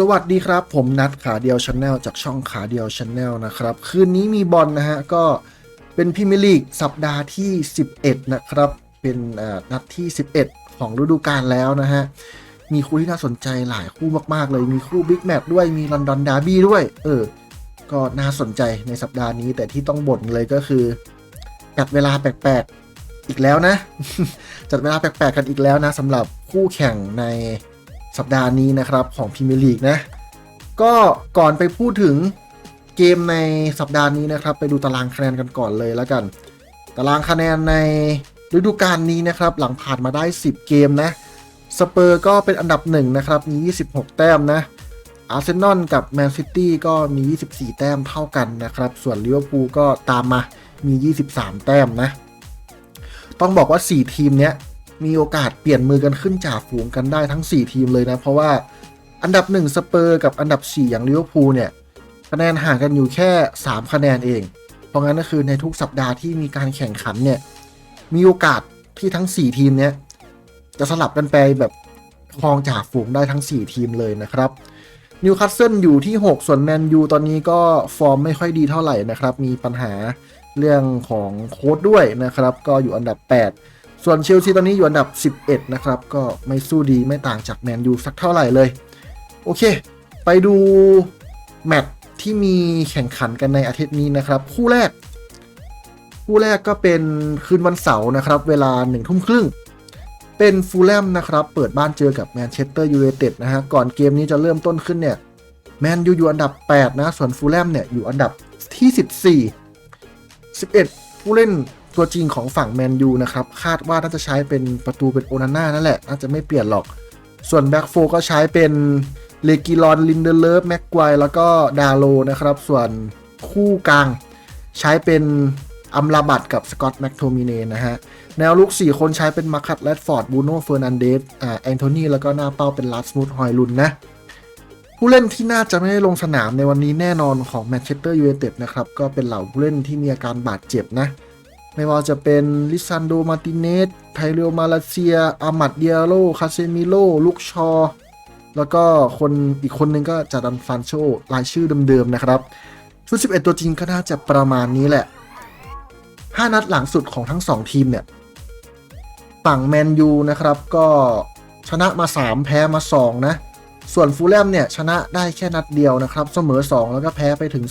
สวัสดีครับ ผมนัดขาเดียวชาแนลจากช่องขาเดียวชาแนลนะครับ คืนนี้มีบอลนะฮะ ก็เป็นพรีเมียร์ลีกสัปดาห์ที่ 11 นะครับ เป็นอ่านัดที่ 11 ของฤดูกาลแล้วนะฮะ มีคู่ที่น่าสนใจหลายคู่มากๆเลย มีคู่บิ๊กแมตช์ด้วย มีลอนดอนดาร์บี้ด้วย เออ ก็น่าสนใจในสัปดาห์นี้ แต่ที่ต้องบ่นเลยก็คือจัดเวลาแปลกๆอีกแล้วนะ จัดเวลาแปลกๆกันอีกแล้วนะสำหรับคู่แข่งใน สัปดาห์นี้นะครับของพรีเมียร์ลีกนะ ก็ก่อนไปพูดถึงเกมในสัปดาห์นี้นะครับ ไปดูตารางคะแนนกันก่อนเลยแล้วกัน ตารางคะแนนในฤดูกาลนี้นะครับ หลังผ่านมาได้ 10 เกมนะสเปอร์ก็เป็นอันดับหนึ่งนะครับมี 26 แต้มนะอาร์เซนอลกับแมนซิตี้ก็มี 24 แต้มเท่ากันนะครับ ส่วนลิเวอร์พูลก็ตามมามี 23 แต้มนะ ต้องบอกว่า 4 ทีมเนี้ย มีโอกาสเปลี่ยนมือกันขึ้นจ่าฝูงกันได้ทั้ง 4 ทีมเลยนะ เพราะว่าอันดับ 1 สเปอร์กับอันดับ 4 อย่างลิเวอร์พูลเนี่ยคะแนนห่างกันอยู่แค่ 3 คะแนนเอง เพราะงั้นก็คือในทุกสัปดาห์ที่มีการแข่งขันเนี่ยมีโอกาสที่ทั้ง 4 ทีมเนี้ยจะสลับกันไปแบบครองจ่าฝูงได้ทั้ง 4 ทีมเลยนะครับนิวคาสเซิลอยู่ที่ 6 ส่วนแมนยูตอนนี้ก็ฟอร์มไม่ค่อยดีเท่าไหร่นะครับ มีปัญหาเรื่องของโค้ดด้วยนะครับ ก็อยู่อันดับ 8 ส่วนเชลซีตอนนี้อยู่อันดับ 11 นะครับ ก็ไม่สู้ดีไม่ต่างจากแมนยูสักเท่าไหร่เลย โอเค ไปดูแมตช์ที่มีแข่งขันกันในอาทิตย์นี้นะครับ คู่แรก คู่แรกก็เป็นคืนวันเสาร์นะครับ เวลาหนึ่งทุ่มครึ่ง เป็นฟูลแลมนะครับ เปิดบ้านเจอกับแมนเชสเตอร์ยูไนเต็ดนะฮะ ก่อนเกมนี้จะเริ่มต้นขึ้นเนี่ยแมนยูอยู่อันดับ 8 นะ ส่วนฟูลแลมเนี่ยอยู่อันดับที่ 14 11 ผู้เล่น ตัวจริงของฝั่งแมนยูนะครับ คาดว่าน่าจะใช้เป็นประตูเป็นโอนาน่านั่นแหละ น่าจะไม่เปลี่ยนหรอก ส่วนแบ็กโฟก็ใช้เป็นเลกิลอนลินเดเลฟแม็กควแล้วก็ดาโลนะครับ ส่วนคู่กลาง ใช้เป็นอัมลาบัตกับสกอตแม็กโทมิเนนะฮะ แนวลุก 4 คนใช้เป็นมาคัตแรดฟอร์ดบูโน่เฟอร์นันเดสอ่าแอนโทนีแล้วก็หน้าเป้าเป็นลัสมูดฮอยลุนนะผู้เล่นที่น่าจะไม่ได้ลงสนามในวันนี้แน่นอนของแมนเชสเตอร์ยูไนเต็ดนะครับ ก็เป็นเหล่าผู้เล่นที่มีอาการบาดเจ็บนะ ไม่ว่าจะเป็นลิซันโดมาติเนสไทเรลมาลาเซีย อามัดเดียโรคาเซมิโลลุกชอ แล้วก็คนอีกคนนึงก็จาดันฟานโชรายชื่อเดิมๆนะครับ ชุด 11 ตัวจริงก็น่าจะประมาณนี้แหละ 5 นัดหลังสุดของทั้ง 2 ทีมเนี่ย ฝั่งแมนยูนะครับก็ชนะมา 3 แพ้มา 2 นะ ส่วนฟูลแลมเนี่ยชนะได้แค่นัดเดียวนะครับ เสมอ 2 แล้วก็แพ้ไปถึง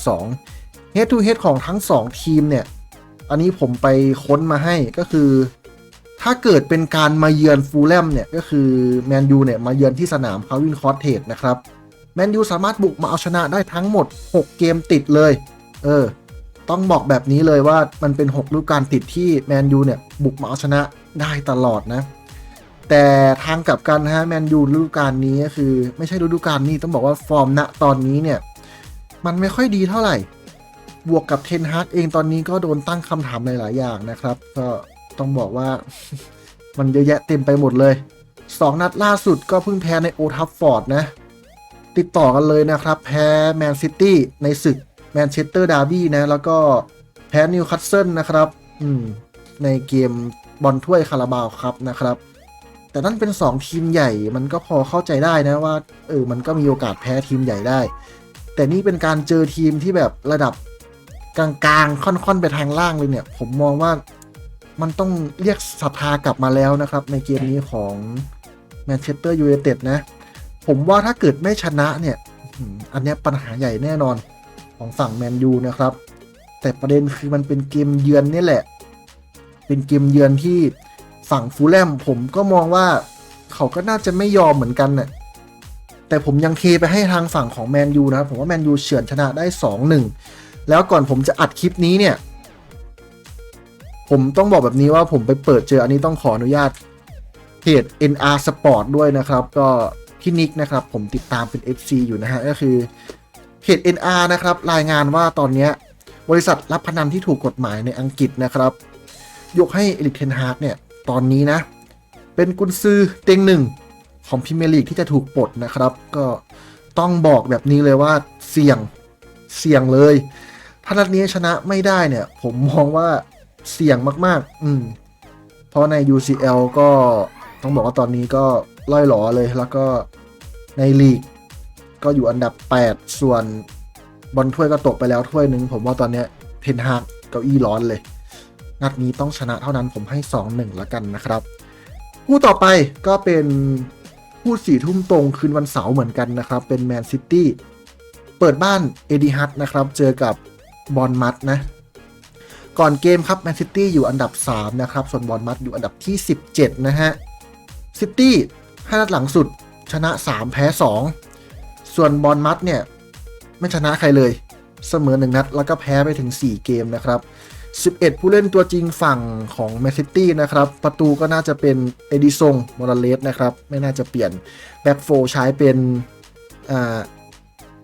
2 Head to Head ของทั้ง 2 ทีมเนี่ย อันนี้ผมไปค้นมาให้ก็คือ ถ้าเกิดเป็นการมาเยือนฟูลแลมเนี่ย ก็คือแมนยูเนี่ย มาเยือนที่สนามคาวินคอร์เทจนะครับ แมนยูสามารถบุกมาเอาชนะได้ทั้งหมด 6 เกมติดเลย เออ ต้องบอกแบบนี้เลยว่ามันเป็น6ฤดูกาลติดที่แมนยูเนี่ย บุกมาเอาชนะได้ตลอดนะ แต่ทางกลับกันนะฮะแมนยูฤดูกาลนี้ก็คือ ไม่ใช่ฤดูกาลนี้ต้องบอกว่าฟอร์มณตอนนี้เนี่ย มันไม่ค่อยดีเท่าไหร่ บวกกับเทนฮาร์กเองตอนนี้ก็โดนตั้งคำถามหลาย ๆ อย่างนะครับ ก็ต้องบอกว่า มันเยอะแยะเต็มไปหมดเลย 2 นัดล่าสุดก็เพิ่งแพ้ในโอทัฟฟอร์ดนะ ติดต่อกันเลยนะครับ แพ้แมนซิตี้ในศึกแมนเชสเตอร์ดาร์บี้นะ แล้วก็แพ้นิวคาสเซิลนะครับ อืม ในเกมบอลถ้วยคาราบาวครับนะครับ แต่นั่นเป็น 2 ทีมใหญ่มันก็พอเข้าใจได้นะว่าเออมันก็มีโอกาสแพ้ทีมใหญ่ได้ แต่นี่เป็นการเจอทีมที่แบบระดับ กลางๆ ค่อนๆ ไปทางล่างเลยเนี่ย ผมมองว่ามันต้องเรียกศรัทธากลับมาแล้วนะครับ ในเกมนี้ของแมนเชสเตอร์ยูไนเต็ดนะ ผมว่าถ้าเกิดไม่ชนะเนี่ย อันนี้ปัญหาใหญ่แน่นอนของฝั่งแมนยูนะครับ แต่ประเด็นคือมันเป็นเกมเยือนนี่แหละ เป็นเกมเยือนที่ฝั่งฟูลแลมผมก็มองว่าเขาก็น่าจะไม่ยอมเหมือนกันน่ะแต่ผมยังเทไปให้ทางฝั่งของแมนยูนะครับผมว่าแมนยูเฉือนชนะได้ 2-1 แล้วก่อนผมจะอัดคลิปนี้เนี่ย ผมต้องบอกแบบนี้ว่าผมไปเปิดเจออันนี้ต้องขออนุญาตเพจ NR Sport ด้วยนะครับ ก็พี่นิกนะครับ ผมติดตามเป็น FC อยู่นะฮะก็คือเพจ NR นะครับ รายงานว่าตอนนี้บริษัทรับพนันที่ถูกกฎหมายในอังกฤษนะครับ ยกให้เอลิกเทนฮาร์กเนี่ย ตอนนี้นะ เป็นกุนซือเต็งหนึ่งของพรีเมลีกที่จะถูกปลดนะครับ ก็ต้องบอกแบบนี้เลยว่าเสี่ยงเสี่ยงเลย ถ้านัดนี้ชนะไม่ได้เนี่ย ผมมองว่าเสี่ยงมาก ๆ อืม เพราะใน UCL ก็ต้องบอกว่าตอนนี้ก็ล่อยหลอเลยแล้วก็ในลีก ก็อยู่อันดับ 8 ส่วนบอลถ้วยก็ตกไปแล้วถ้วยหนึ่งผมว่าตอนนี้เทนฮากเก้าอี้ร้อนเลย นัดนี้ต้องชนะเท่านั้นผมให้ 2-1แล้วกันนะครับคู่ต่อไปก็เป็นคู่สี่ทุ่มตรงคืนวันเสาร์เหมือนกันนะครับ เป็นแมนซิตี้เปิดบ้านเอดิฮัตนะครับ เจอกับ บอลมัดนะ ก่อนเกมครับแมนซิตี้อยู่อันดับ 3 นะครับ ส่วนบอลมัดอยู่อันดับที่ 17 นะฮะซิตี้5นัดหลังสุดชนะ 3 แพ้ 2 ส่วนบอลมัดเนี่ย ไม่ชนะใครเลย เสมอ 1 นัด แล้วก็แพ้ไปถึง 4 เกมนะครับ 11 ผู้เล่นตัวจริงฝั่งของแมนซิตี้นะครับ ประตูก็น่าจะเป็นเอดิซงมอร์เลสนะครับ ไม่น่าจะเปลี่ยน แบ็กโฟใช้เป็นอ่า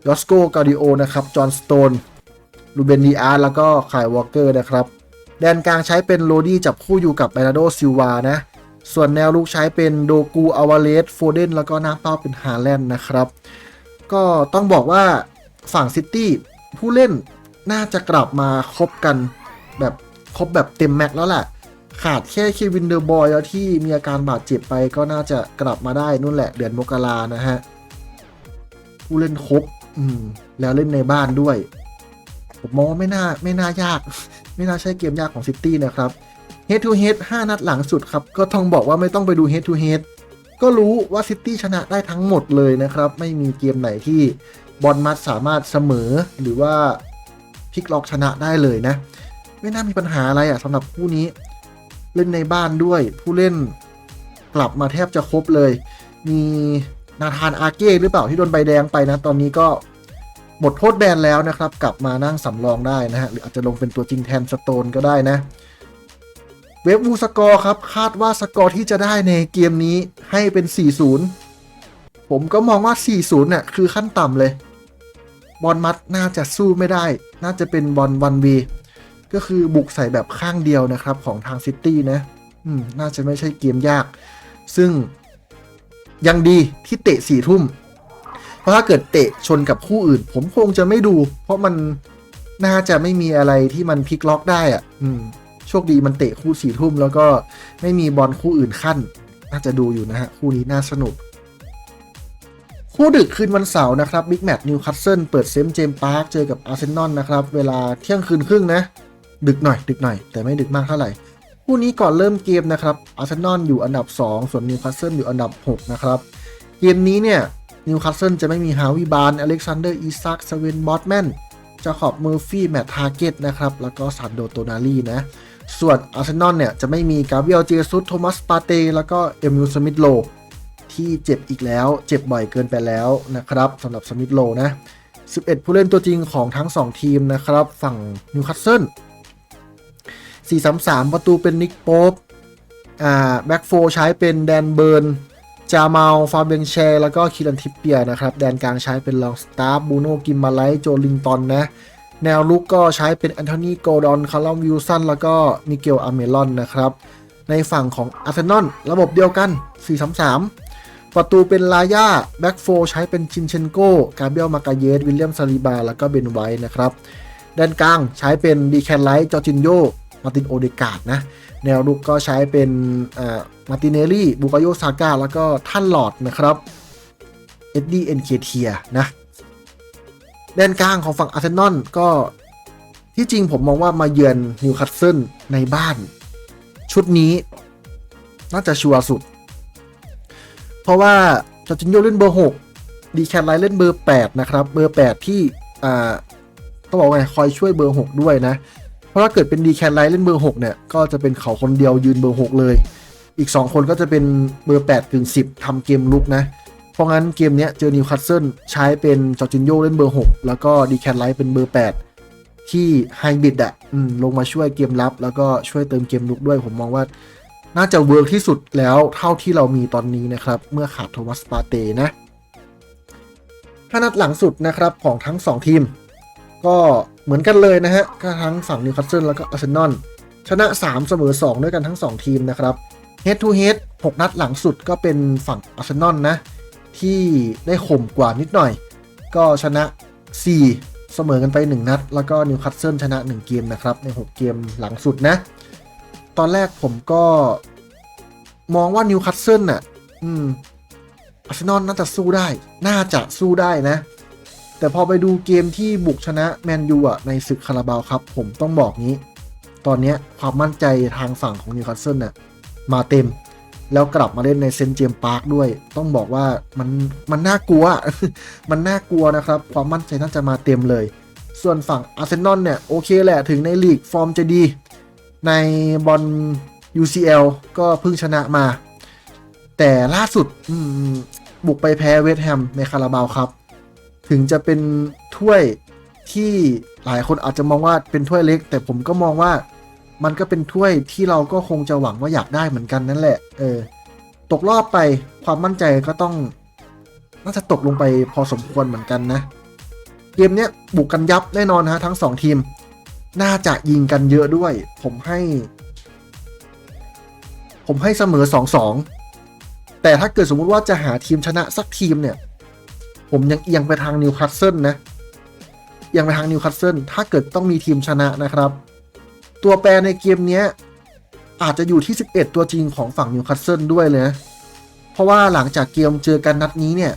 ยอสโกกาดิโอนะครับ จอห์นสโตน ลูเบนดีอาร์แล้วก็คายวอลเกอร์นะครับ แดนกลางใช้เป็นโรดี้จับคู่อยู่กับเบนาโดซิลวานะ ส่วนแนวลุกใช้เป็นโดกูอาวาเลสโฟเดนแล้วก็หน้าเป้าเป็นฮาแลนด์นะครับ ก็ต้องบอกว่าฝั่งซิตี้ผู้เล่นน่าจะกลับมาครบกันแบบครบแบบเต็มแม็กแล้วแหละขาดแค่เควินเดอร์บอยแล้วที่มีอาการบาดเจ็บไปก็น่าจะกลับมาได้นู่นแหละเดือนมกรานะฮะ ผู้เล่นครบ อืม แล้วเล่นในบ้านด้วย ผมมองว่าไม่น่าไม่น่ายาก ไม่น่าใช่เกมยากของซิตี้นะครับ Head to Head 5 นัดหลังสุดครับ ก็ต้องบอกว่าไม่ต้องไปดู Head to Head ก็รู้ว่าซิตี้ชนะได้ทั้งหมดเลยนะครับ ไม่มีเกมไหนที่บอลมัดสามารถเสมอหรือว่าพลิกล็อกชนะได้เลยนะ ไม่น่ามีปัญหาอะไรอะสำหรับคู่นี้ เล่นในบ้านด้วย ผู้เล่นกลับมาแทบจะครบเลย มีนาธานอาเก้หรือเปล่าที่โดนใบแดงไปนะ ตอนนี้ก็ หมดโทษแบนแล้วนะครับ กลับมานั่งสำรองได้นะฮะ หรืออาจจะลงเป็นตัวจริงแทนสโตนก็ได้นะ เวฟวูสกอร์ครับ คาดว่าสกอร์ที่จะได้ในเกมนี้ให้เป็น 4-0 ผมก็มองว่า 4-0เนี่ยคือขั้นต่ำเลยบอลมัดน่าจะสู้ไม่ได้ น่าจะเป็นบอลวันวีก็คือบุกใส่แบบข้างเดียวนะครับ ของทางซิตี้นะ อืม น่าจะไม่ใช่เกมยาก ซึ่งยังดีที่เตะสี่ทุ่ม เพราะถ้าเกิดเตะชนกับคู่อื่น ผมคงจะไม่ดู เพราะมันน่าจะไม่มีอะไรที่มันพลิกล็อกได้อะอืม โชคดีมันเตะคู่สี่ทุ่มแล้วก็ไม่มีบอลคู่อื่นขั้น น่าจะดูอยู่นะฮะ คู่นี้น่าสนุก คู่ดึกคืนวันเสาร์นะครับบิ๊กแมตช์นิวคาสเซิลเปิดเซมเจมพาร์คเจอกับอาร์เซนอลนะครับ เวลาเที่ยงคืนครึ่งนะ ดึกหน่อย ดึกหน่อย แต่ไม่ดึกมากเท่าไหร่คู่นี้ก่อนเริ่มเกมนะครับอาร์เซนอลอยู่อันดับ 2 ส่วนนิวคาสเซิลอยู่อันดับ 6 นะครับ เกมนี้เนี่ย นิวคาสเซิลจะไม่มีฮาวิบานอเล็กซานเดอร์อีซักสเวนบอตแมนจาขอบเมอร์ฟี่แมตทาร์เก็ตนะครับ แล้วก็ซันโดโตนาลีนะ ส่วนอาร์เซนอลเนี่ย จะไม่มีกาเบรียลเจซุสโทมัสปาเต แล้วก็เอมิลสมิธโลที่เจ็บอีกแล้ว เจ็บบ่อยเกินไปแล้วนะครับสำหรับสมิธโลนะ 11 ผู้เล่นตัวจริงของทั้ง 2 ทีมนะครับ ฝั่งนิวคาสเซิล433 ประตูเป็นนิกโป๊ปอ่าแบ็กโฟใช้เป็นแดนเบิร์น จามาลฟาเบงแชร์แล้วก็คิรันทิปเปียนะครับแดนกลางใช้เป็นลองสตาร์บูโนกิมมาไลโจลิงตันนะแนวลุกก็ใช้เป็นแอนโทนีโกดอนคาร์ลวิลสันแล้วก็มิเกลอาเมรอนนะครับในฝั่งของอาร์เซนอลระบบเดียวกัน 433 ประตูเป็นลาย่าแบ็กโฟใช้เป็นชินเชนโกกาเบียลมากาเยสวิลเลียมซาลิบา แล้วก็เบนไวท์นะครับแดนกลางใช้เป็นดีแคนไลท์จอร์จินโยมาตินโอเดกาดนะ แนวลุกก็ใช้เป็นมาติเนลลี่บูกโยซาก้าแล้วก็ท่านหลอดนะครับเอ็ดดี้เอ็นเคเทียนะแดนกลางของฝั่งอาร์เซนอลก็ที่จริงผมมองว่ามาเยือนนิวคาสเซิลในบ้าน ชุดนี้น่าจะชัวร์สุด เพราะว่าจอร์จินโยเล่นเบอร์ 6 ดีแคนไลเล่นเบอร์ 8 นะครับ เบอร์ 8 ที่อ่าต้องบอกว่าไงคอยช่วยเบอร์ 6 ด้วยนะ เพราะถ้าเกิดเป็นดีแคนไลท์เล่นเบอร์6เนี่ย ก็จะเป็นเขาคนเดียวยืนเบอร์6เลย อีก2คนก็จะเป็นเบอร์8ถึง10ทำเกมลุกนะ เพราะงั้นเกมเนี้ยเจอนิวคาสเซิลใช้เป็นจอร์จินโยเล่นเบอร์6แล้วก็ดีแคนไลท์เป็นเบอร์8ที่ไฮบิดอะลงมาช่วยเกมรับ แล้วก็ช่วยเติมเกมลุกด้วยผมมองว่าน่าจะเวิร์กที่สุดแล้วเท่าที่เรามีตอนนี้นะครับ เมื่อขาดโทมัสปาเตนะห้านัดหลังสุดนะครับของทั้ง 2 ทีม ก็ เหมือนกันเลยนะฮะก็ทั้งฝั่งนิวคาสเซิลแล้วก็อาร์เซนอลชนะ 3 เสมอ 2 ด้วยกันทั้ง 2 ทีมนะครับ Head to Head 6นัดหลังสุดก็เป็นฝั่งอาร์เซนอลนะ ที่ได้ข่มกว่านิดหน่อย ก็ชนะ 4 เสมอกันไป 1 นัด แล้วก็นิวคาสเซิลชนะ 1 เกมนะครับ ใน 6 เกมหลังสุดนะ ตอนแรกผมก็มองว่านิวคาสเซิลน่ะ อืมอาร์เซนอลน่าจะสู้ได้ น่าจะสู้ได้นะ แต่พอไปดูเกมที่บุกชนะแมนยูอะในศึกคาราบาวครับ ผมต้องบอกงี้ ตอนเนี้ยความมั่นใจทางฝั่งของนิวคาสเซิลน่ะมาเต็ม แล้วกลับมาเล่นในเซนเจมพาร์คด้วย ต้องบอกว่ามันมันน่ากลัว มันน่ากลัวนะครับ ความมั่นใจน่าจะมาเต็มเลย ส่วนฝั่งอาร์เซนอลเนี่ยโอเคแหละถึงในลีกฟอร์มจะดี ในบอล UCL ก็เพิ่งชนะมา แต่ล่าสุดบุกไปแพ้เวสต์แฮมในคาราบาวครับ ถึงจะเป็นถ้วยที่หลายคนอาจจะมองว่าเป็นถ้วยเล็ก แต่ผมก็มองว่ามันก็เป็นถ้วยที่เราก็คงจะหวังว่าอยากได้เหมือนกันนั่นแหละ เออ ตกรอบไปความมั่นใจก็ต้อง น่าจะตกลงไปพอสมควรเหมือนกันนะ เกมเนี้ยบุกกันยับแน่นอนฮะทั้งสองทีม น่าจะยิงกันเยอะด้วย ผมให้ ผมให้เสมอสองสองแต่ถ้าเกิดสมมุติว่าจะหาทีมชนะสักทีมเนี่ย ผมยังเอียงไปทางนิวคาสเซิลนะเอียงไปทางนิวคาสเซิลถ้าเกิดต้องมีทีมชนะนะครับ ตัวแปรในเกมนี้อาจจะอยู่ที่ 11 ตัวจริงของฝั่งนิวคาสเซิลด้วยเลยนะเพราะว่าหลังจากเกมเจอกันนัดนี้เนี่ย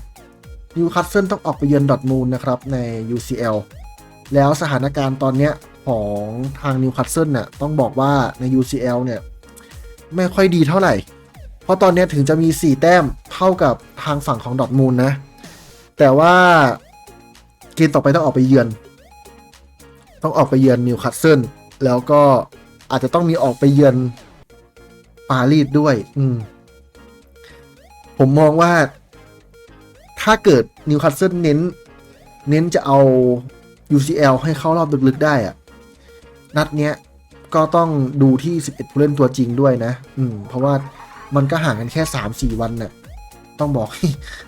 นิวคาสเซิลต้องออกไปเยือนดอทมูลนะครับใน UCL แล้วสถานการณ์ตอนเนี้ยของทางนิวคาสเซิลน่ะต้องบอกว่าใน UCL เนี่ยไม่ค่อยดีเท่าไหร่ เพราะตอนนี้ถึงจะมี 4 แต้มเท่ากับทางฝั่งของดอทมูลนะ แต่ว่าเกมต่อไปต้องออกไปเยือน ต้องออกไปเยือนนิวคาสเซิลแล้วก็อาจจะต้องมีออกไปเยือนปารีสด้วย อืม ผมมองว่า ถ้าเกิดนิวคาสเซิลเน้น เน้นจะเอา UCL ให้เข้ารอบลึกๆได้อะนัดเนี้ยก็ต้องดูที่ 11 ผู้เล่นตัวจริงด้วยนะ อืม เพราะว่ามันก็ห่างกันแค่ 3-4 วันน่ะ ต้องบอก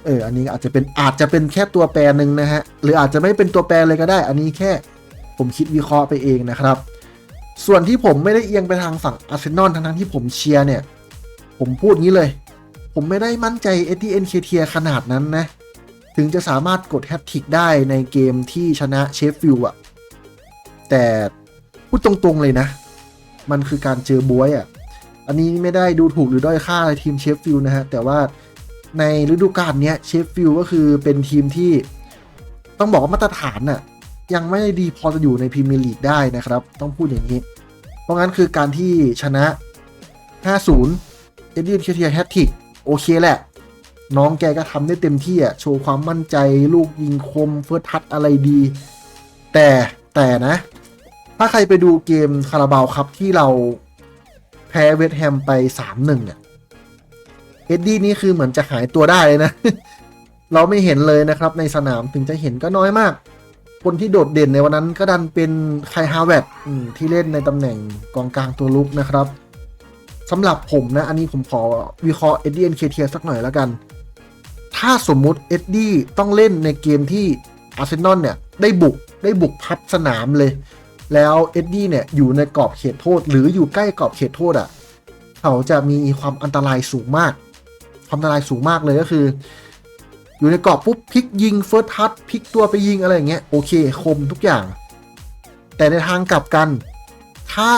เออ อันนี้อาจจะเป็นอาจจะเป็นแค่ตัวแปรหนึ่งนะฮะ หรืออาจจะไม่เป็นตัวแปรเลยก็ได้ อันนี้แค่ผมคิดวิเคราะห์ไปเองนะครับ ส่วนที่ผมไม่ได้เอียงไปทางฝั่งอาร์เซนอลทั้งที่ผมเชียร์เนี่ย ผมพูดงี้เลย ผมไม่ได้มั่นใจเอทีเอ็นเคเทียขนาดนั้นนะ ถึงจะสามารถกดแฮตทริกได้ในเกมที่ชนะเชฟฟิลด์อะแต่พูดตรงๆเลยนะ มันคือการเจอบวยอะอันนี้ไม่ได้ดูถูกหรือด้อยค่าอะไรทีมเชฟฟิลด์นะฮะ แต่ว่า ในฤดูกาลนี้เชฟฟิลด์ก็คือเป็นทีมที่ต้องบอกว่ามาตรฐานน่ะยังไม่ดีพอจะอยู่ในพรีเมียร์ลีกได้นะครับ ต้องพูดอย่างนี้ เพราะงั้นคือการที่ชนะ 5-0 เอ็ดดี้เคเทียแฮตทริกโอเคแหละ น้องแกก็ทำได้เต็มที่อะ โชว์ความมั่นใจลูกยิงคมเฟิร์สทัชอะไรดี แต่แต่นะ ถ้าใครไปดูเกมคาราบาวครับที่เราแพ้เวสแฮมไป 3-1เนี่ย เอ็ดดี้นี่คือเหมือนจะหายตัวได้เลยนะ เราไม่เห็นเลยนะครับในสนามถึงจะเห็นก็น้อยมาก คนที่โดดเด่นในวันนั้นก็ดันเป็นไคฮาเวตที่เล่นในตำแหน่งกองกลางตัวลุกนะครับสำหรับผมนะ อันนี้ผมขอวิเคราะห์เอ็ดดี้เอ็นเคเทียสักหน่อยแล้วกัน ถ้าสมมุติเอ็ดดี้ต้องเล่นในเกมที่อาร์เซนอลเนี่ยได้บุกได้บุกพับสนามเลย แล้วเอ็ดดี้เนี่ยอยู่ในกรอบเขตโทษ หรืออยู่ใกล้กรอบเขตโทษอะ่ะ เขาจะมีความอันตรายสูงมาก ความอันตรายสูงมากเลยก็คือ อยู่ในกรอบปุ๊บพลิกยิงเฟิร์สทัชพลิกตัวไปยิงอะไรอย่างเงี้ยโอเคคมทุกอย่าง แต่ในทางกลับกัน ถ้า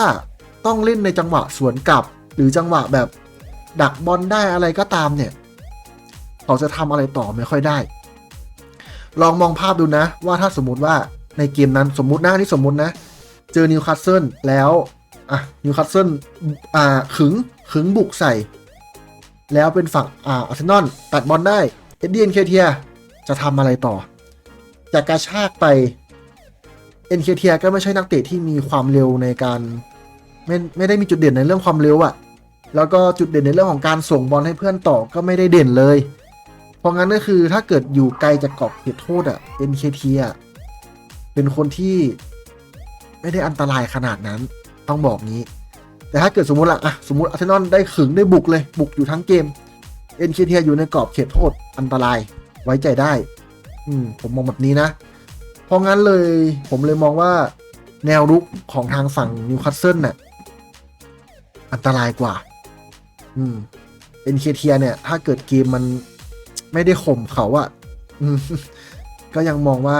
ต้องเล่นในจังหวะสวนกลับ หรือจังหวะแบบดักบอลได้อะไรก็ตามเนี่ยเขาจะทำอะไรต่อไม่ค่อยได้ ลองมองภาพดูนะ ว่าถ้าสมมติว่าในเกมนั้นสมมตินะนี่สมมตินะ เจอนิวคาสเซิลแล้วอะนิวคาสเซิลอ่าขึงขึงบุกใส่ แล้วเป็นฝั่งอ่าอาร์เซนอลตัดบอลได้เอ็ดดี้เอ็นเคเทียจะทำอะไรต่อ จากการชากไปเอ็นเคเทียก็ไม่ใช่นักเตะที่มีความเร็วในการไม่ไม่ได้มีจุดเด่นในเรื่องความเร็วอะแล้วก็จุดเด่นในเรื่องของการส่งบอลให้เพื่อนต่อก็ไม่ได้เด่นเลย เพราะงั้นก็คือถ้าเกิดอยู่ไกลจากกรอบเขตโทษอะ NKT อะเป็นคนที่ไม่ได้อันตรายขนาดนั้น ต้องบอกงี้ แต่ถ้าเกิดสมมติละอะสมมติอาร์เซนอลได้ขึงได้บุกเลยบุกอยู่ทั้งเกม NKT อยู่ในกรอบเขตโทษอันตรายไว้ใจได้ อืมผมมองแบบนี้นะ เพราะงั้นเลยผมเลยมองว่าแนวรุกของทางฝั่งนิวคาสเซิลน่ะอันตรายกว่า อืม NKT เนี่ย ถ้าเกิดเกมมันไม่ได้ข่มเขาอะก็ยังมองว่า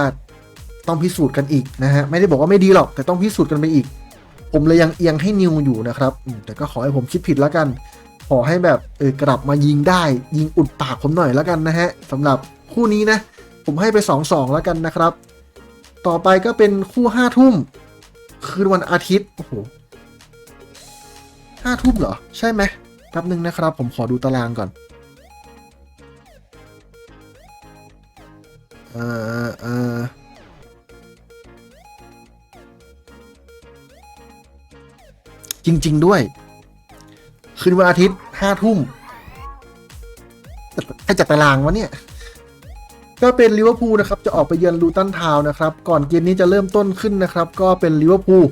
ต้องพิสูจน์กันอีกนะฮะ ไม่ได้บอกว่าไม่ดีหรอก แต่ต้องพิสูจน์กันไปอีก ผมเลยยังเอียงให้นิวอยู่นะครับ แต่ก็ขอให้ผมคิดผิดแล้วกัน ขอให้แบบเออกลับมายิงได้ ยิงอุดปากผมหน่อยแล้วกันนะฮะสำหรับคู่นี้นะ ผมให้ไป 2-2 แล้วกันนะครับ ต่อไปก็เป็นคู่5ทุ่มคืนวันอาทิตย์โอ้โหห้าทุ่มเหรอ ใช่ไหมแป๊บนึงนะครับ ผมขอดูตารางก่อนเออเออ จริง ๆ ด้วย คืนวันอาทิตย์ห้าทุ่มใครจัดตารางวะเนี่ย ก็เป็นลิเวอร์พูลนะครับ จะออกไปเยือนลูตันทาวน์นะครับ ก่อนเกมนี้จะเริ่มต้นขึ้นนะครับ ก็เป็นลิเวอร์พูล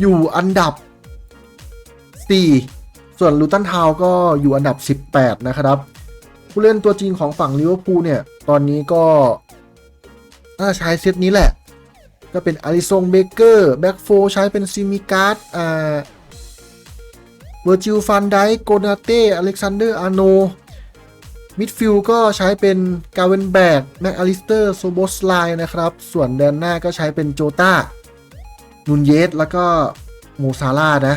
อยู่อันดับ 4 ส่วนลูตันทาวน์ก็อยู่อันดับ 18 นะครับ ผู้เล่นตัวจริงของฝั่งลิเวอร์พูลเนี่ย ตอนนี้ก็น่าใช้เซตนี้แหละ ก็เป็นอาริซงเบเกอร์แบ็กโฟใช้เป็นซิมิการ์ดอ่า เวอร์จิลฟันไดโกนาเต้อเล็กซานเดอร์อาโนมิดฟิลก็ใช้เป็นกาเวนแบกแม็กอลิสเตอร์โซโบสไลนะครับ ส่วนแดนหน้าก็ใช้เป็นโจตานุนเยสแล้วก็โมซาร่านะ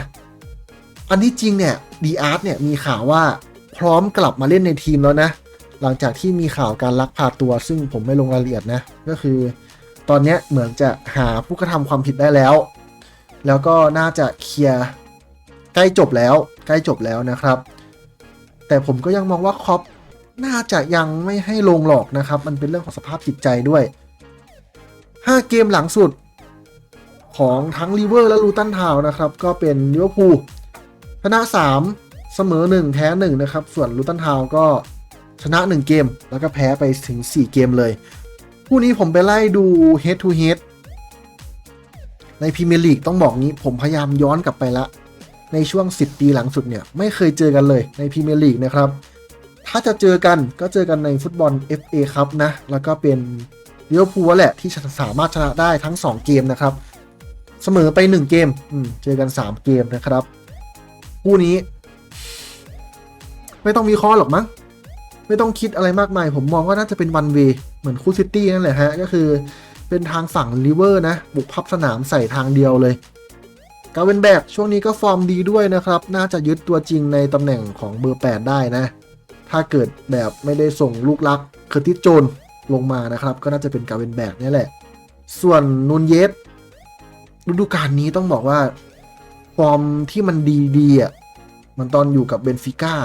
อันที่จริงเนี่ยดีอาร์ตเนี่ยมีข่าวว่าพร้อมกลับมาเล่นในทีมแล้วนะ หลังจากที่มีข่าวการลักพาตัว ซึ่งผมไม่ลงรายละเอียดนะ ก็คือ ตอนนี้เหมือนจะหาผู้กระทำความผิดได้แล้ว แล้วก็น่าจะเคลียร์ ใกล้จบแล้วใกล้จบแล้วนะครับ แต่ผมก็ยังมองว่าคอปน่าจะยังไม่ให้ลงหรอกนะครับ มันเป็นเรื่องของสภาพจิตใจด้วย 5 เกมหลังสุดของทั้งลิเวอร์และลูตันทาวนะครับ ก็เป็นลิเวอร์พูลชนะ 3 เสมอ 1 แพ้ 1 นะครับ ส่วนลูตันทาวก็ชนะ 1 เกม แล้วก็แพ้ไปถึง 4 เกมเลยคู่นี้ผมไปไล่ดู head to head ในพรีเมียร์ลีกต้องบอกงี้ผมพยายามย้อนกลับไปละ ในช่วง 10 ปีหลังสุดเนี่ยไม่เคยเจอกันเลยในพรีเมียร์ลีกนะครับ ถ้าจะเจอกันก็เจอกันในฟุตบอล FA ครับนะ แล้วก็เป็นลิเวพูลแหละที่สามารถชนะได้ทั้ง 2 เกมนะครับ เสมอไป 1 เกมอืมเจอกัน 3 เกมนะครับคู่นี้ ไม่ต้องมีข้อหรอกมั้งไม่ต้องคิดอะไรมากมาย ผมมองว่าน่าจะเป็นวันเวเหมือนคู่ซิตี้นั่นแหละฮะ ก็คือเป็นทางฝั่งลิเวอร์นะ บุกพับสนามใส่ทางเดียวเลย กาเวนแบกช่วงนี้ก็ฟอร์มดีด้วยนะครับ น่าจะยึดตัวจริงในตำแหน่งของเบอร์ 8 ได้นะ ถ้าเกิดแบบไม่ได้ส่งลูกรักเคอร์ติสโจนลงมานะครับ ก็น่าจะเป็นกาเวนแบกนี่แหละ ส่วนนูนเยสฤดูกาลนี้ต้องบอกว่า ฟอร์มที่มันดีๆอะมันตอนอยู่กับเบนฟิก้า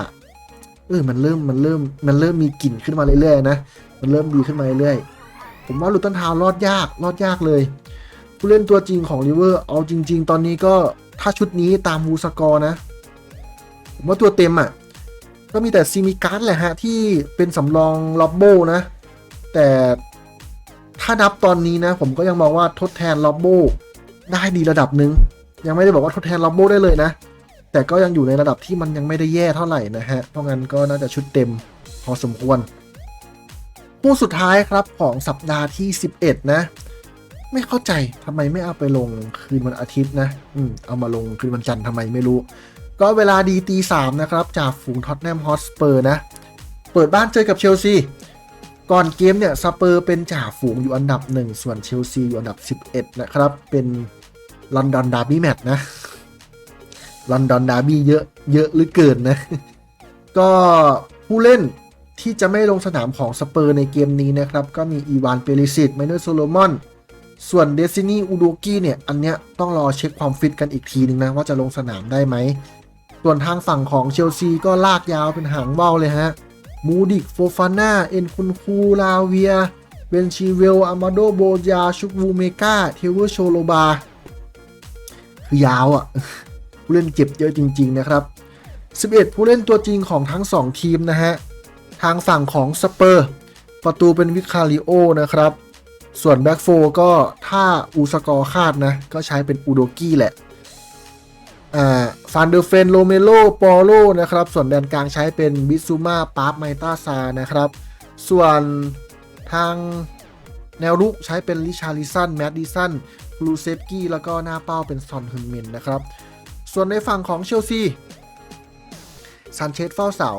เออมันเริ่มมันเริ่มมันเริ่มมีกลิ่นขึ้นมาเรื่อยๆนะ มันเริ่มดีขึ้นมาเรื่อยๆผมว่าลูตันทาวรอดยากรอดยากเลย ผู้เล่นตัวจริงของลิเวอร์เอาจริง ๆ ตอนนี้ก็ถ้าชุดนี้ตามวูสกอร์นะ ผมว่าตัวเต็มอะ ก็มีแต่ซีมิการ์ดแหละฮะ ที่เป็นสำรองล็อบโบนะ แต่ถ้านับตอนนี้นะ ผมก็ยังมองว่าทดแทนล็อบโบได้ดีระดับหนึ่งยังไม่ได้บอกว่าทดแทนล็อบโบได้เลยนะ แต่ก็ยังอยู่ในระดับที่มันยังไม่ได้แย่เท่าไหร่นะฮะ เพราะงั้นก็น่าจะชุดเต็มพอสมควร คู่สุดท้ายครับของสัปดาห์ที่ 11 นะ ไม่เข้าใจทำไมไม่เอาไปลงคืนวันอาทิตย์นะ อืมเอามาลงคืนวันจันทร์ทำไมไม่รู้ ก็เวลาดีตีสามนะครับ จากฝูงท็อตแนมฮอตสเปอร์นะ เปิดบ้านเจอกับเชลซีก่อนเกมเนี่ยสเปอร์เป็นจ่าฝูงอยู่อันดับหนึ่งส่วนเชลซีอยู่อันดับ 11 นะครับ เป็นลอนดอนดาร์บี้แมตช์นะลอนดอนดาร์บี้เยอะเยอะหรือเกินนะ ก็ผู้เล่นที่จะไม่ลงสนามของสเปอร์ในเกมนี้นะครับ ก็มีอีวานเปริสิตไมเนอร์โซโลมอน ส่วนเดซินี่อูโดกี้เนี่ย อันเนี้ยต้องรอเช็คความฟิตกันอีกทีนึงนะ ว่าจะลงสนามได้ไหม ส่วนทางฝั่งของเชลซีก็ลากยาวเป็นหางว่าวเลยฮะ มูดิกโฟฟาน่า เอ็นคุนคูลาเวีย เบนชีเวลอามาโดโบยา ชุกวูเมกาเทเวอร์โชโลบา คือยาวอะ่ะผู้เล่นเจ็บเยอะจริง ๆ นะครับ 11 ผู้เล่นตัวจริงของทั้ง 2 ทีมนะฮะ ทางฝั่งของสเปอร์ ประตูเป็นวิคาริโอนะครับ ส่วนแบ็กโฟก็ถ้าอูสกอร์คาดนะ ก็ใช้เป็นอูโดกี้แหละฟานเดอร์เฟนโรเมโลปอโลนะครับ ส่วนแดนกลางใช้เป็นบิซูมาปาร์ปไมตาซานะครับ ส่วนทางแนวรุกใช้เป็นลิชาริสันแมดดิสันบลูเซฟกี้แล้วก็หน้าเป้าเป็นซอนฮึนมินนะครับ ส่วนในฝั่งของเชลซีซันเชสเฝ้าเสา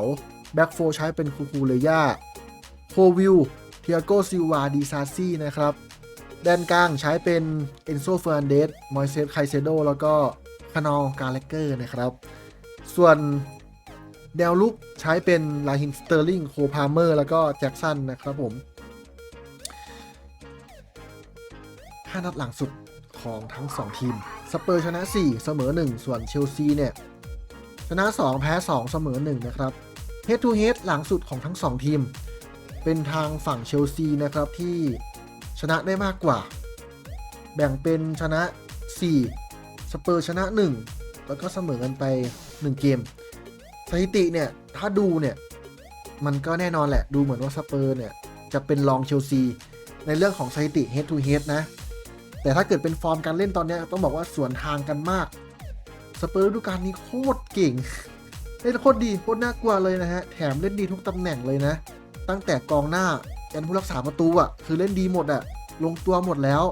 แบ็กโฟใช้เป็นคูคูเลยาโควิล เทียโกซิลวาดีซาซี่นะครับแดนกลางใช้เป็นเอนโซเฟอร์นเดสมอยเซสไคเซโดแล้วก็คานอลกาเลเกอร์นะครับ ส่วนแนวลุกใช้เป็นลาฮินสเตอร์ลิงโคพาเมอร์แล้วก็แจ็กสันนะครับผม5นัดหลังสุดของทั้ง 2 ทีม สเปอร์ชนะ 4 เสมอ 1 ส่วนเชลซีเนี่ย ชนะ 2 แพ้ 2 เสมอ 1 นะครับ Head to Head หลังสุดของทั้ง 2 ทีม เป็นทางฝั่งเชลซีนะครับที่ชนะได้มากกว่า แบ่งเป็นชนะ 4 สเปอร์ชนะ 1 แล้วก็เสมอกันไป 1 เกม สถิติเนี่ย ถ้าดูเนี่ย มันก็แน่นอนแหละ ดูเหมือนว่าสเปอร์เนี่ย จะเป็นรองเชลซี ในเรื่องของสถิติ head to head นะ แต่ถ้าเกิดเป็นฟอร์มการเล่นตอนนี้ต้องบอกว่าสวนทางกันมาก สเปอร์ฤดูกาลนี้โคตรเก่งเล่นโคตรดีโคตรน่ากลัวเลยนะฮะ แถมเล่นดีทุกตำแหน่งเลยนะ ตั้งแต่กองหน้ายันผู้รักษาประตูอะ่ะคือเล่นดีหมดอะ่ะลงตัวหมดแล้ว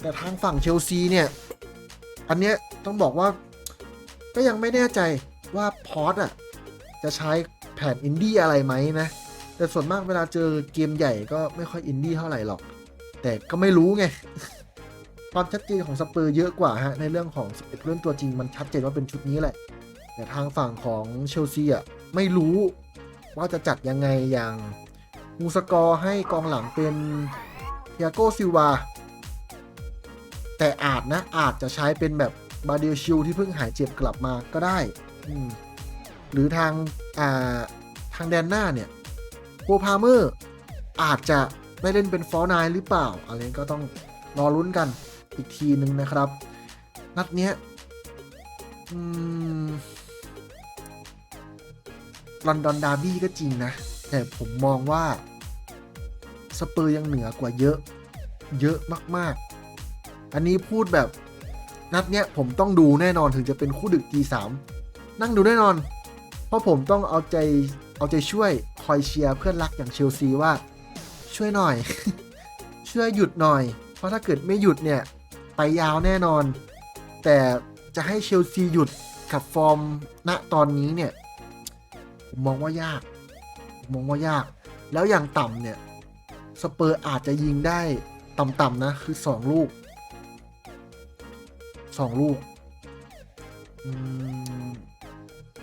แต่ทางฝั่งเชลซีเนี่ย อันเนี้ยต้องบอกว่า ก็ยังไม่แน่ใจว่าพอตอะจะใช้แผนอินดี้อะไรไหมนะ แต่ส่วนมากเวลาเจอเกมใหญ่ก็ไม่ค่อยอินดี้เท่าไหร่หรอก แต่ก็ไม่รู้ไงความชัดเจนของสเปอร์เยอะกว่าฮะในเรื่องของ11ผู้เล่นตัวจริงมันชัดเจนว่าเป็นชุดนี้แหละ แต่ทางฝั่งของเชลซีอะไม่รู้ว่าจะจัดยังไงอย่าง มูสกอร์ให้กองหลังเป็นเยาโกซิลวา แต่อาจนะอาจจะใช้เป็นแบบบาเดลชิลที่เพิ่งหายเจ็บกลับมาก็ได้ หรือทางอ่าทางแดนหน้าเนี่ยโคพาเมอร์อาจจะได้เล่นเป็นฟอร์นายหรือเปล่า อะไรก็ต้องรอลุ้นกันอีกทีหนึ่งนะครับ นัดเนี้ยลอนดอนดาร์บี้ก็จริงนะ แต่ผมมองว่าสเปอร์ยังเหนือกว่าเยอะ เยอะมากๆ อันนี้พูดแบบนัดเนี้ยผมต้องดูแน่นอนถึงจะเป็นคู่ดึก G3 นั่งดูแน่นอน เพราะผมต้องเอาใจเอาใจช่วยคอยเชียร์เพื่อนรักอย่างเชลซีว่า ช่วยหน่อย ช่วยหยุดหน่อย เพราะถ้าเกิดไม่หยุดเนี่ย ไปยาวแน่นอน แต่จะให้เชลซีหยุดกับฟอร์มณตอนนี้เนี่ย ผมมองว่ายาก มองว่ายาก แล้วอย่างต่ำเนี่ย สเปอร์อาจจะยิงได้ต่ำๆนะ คือ 2 ลูก 2 ลูก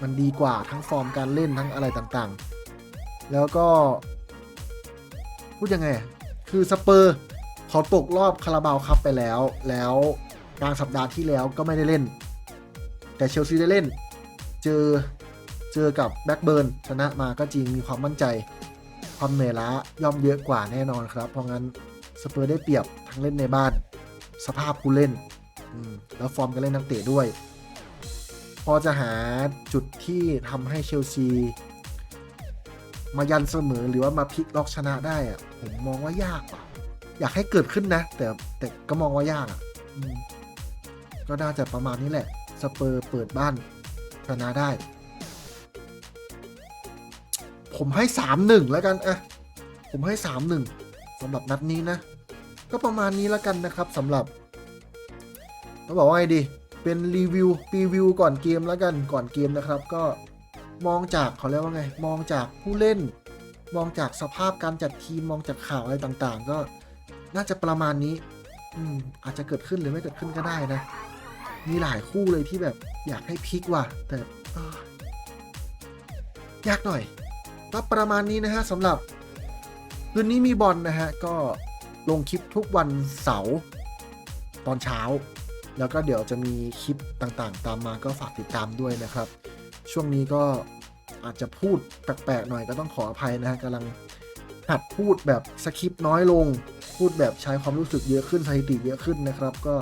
มันดีกว่าทั้งฟอร์มการเล่นทั้งอะไรต่างๆ แล้วก็ พูดยังไง คือสเปอร์เขาตกรอบคาราบาวคัพไปแล้ว แล้วกลางสัปดาห์ที่แล้วก็ไม่ได้เล่น แต่เชลซีได้เล่น เจอ เจอกับแบ็กเบิร์นชนะมาก็จริงมีความมั่นใจ ความเหนื่อยล้าย่อมเยอะกว่าแน่นอนครับ เพราะงั้นสเปอร์ได้เปรียบทั้งเล่นในบ้าน สภาพผู้เล่น แล้วฟอร์มการเล่นนักเตะด้วย พอจะหาจุดที่ทำให้เชลซีมายันเสมอหรือว่ามาพลิกล็อกชนะได้อะผมมองว่ายากว่ะอยากให้เกิดขึ้นนะ แต่แต่ก็มองว่ายากอะก็น่าจะประมาณนี้แหละ สเปอร์เปิดบ้านชนะได้ ผมให้สามหนึ่งแล้วกันอะผมให้สามหนึ่งสำหรับนัดนี้นะ ก็ประมาณนี้แล้วกันนะครับสำหรับต้องบอกว่าไงดีเป็นรีวิวรีวิวก่อนเกมแล้วกันก่อนเกมนะครับ ก็มองจากเขาเรียกว่าไง มองจากผู้เล่น มองจากสภาพการจัดทีมมองจากข่าวอะไรต่างๆ ก็น่าจะประมาณนี้ อืมอาจจะเกิดขึ้นหรือไม่เกิดขึ้นก็ได้นะ มีหลายคู่เลยที่แบบอยากให้พลิกว่ะแต่ยากหน่อย ก็ประมาณนี้นะฮะสำหรับคืนนี้มีบอลนะฮะ ก็ลงคลิปทุกวันเสาร์ตอนเช้า แล้วก็เดี๋ยวจะมีคลิปต่างๆ ตามมาก็ฝากติดตามด้วยนะครับ ช่วงนี้ก็อาจจะพูดแปลกๆหน่อยก็ต้องขออภัยนะฮะกำลังหัดพูดแบบสคริปต์น้อยลง พูดแบบใช้ความรู้สึกเยอะขึ้นสถิติเยอะขึ้นนะครับ ก็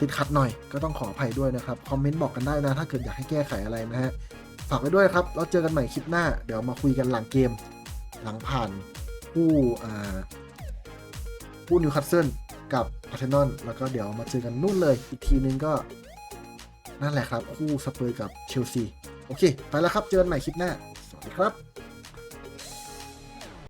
ติดขัดหน่อยก็ต้องขออภัยด้วยนะครับ คอมเมนต์บอกกันได้นะ ถ้าเกิดอยากให้แก้ไขอะไรนะฮะ ฝากไว้ด้วยครับ แล้วเจอกันใหม่คลิปหน้า เดี๋ยวมาคุยกันหลังเกม หลังผ่านผู้ผู้นิวคาสเซิลกับอาร์เซนอลแล้วก็เดี๋ยวมาเจอกันนู่นเลย อีกทีนึงก็ นั่นแหละครับ คู่สเปอร์กับเชลซี โอเค ไปแล้วครับ เจอกันใหม่คลิปหน้า สวัสดีครับ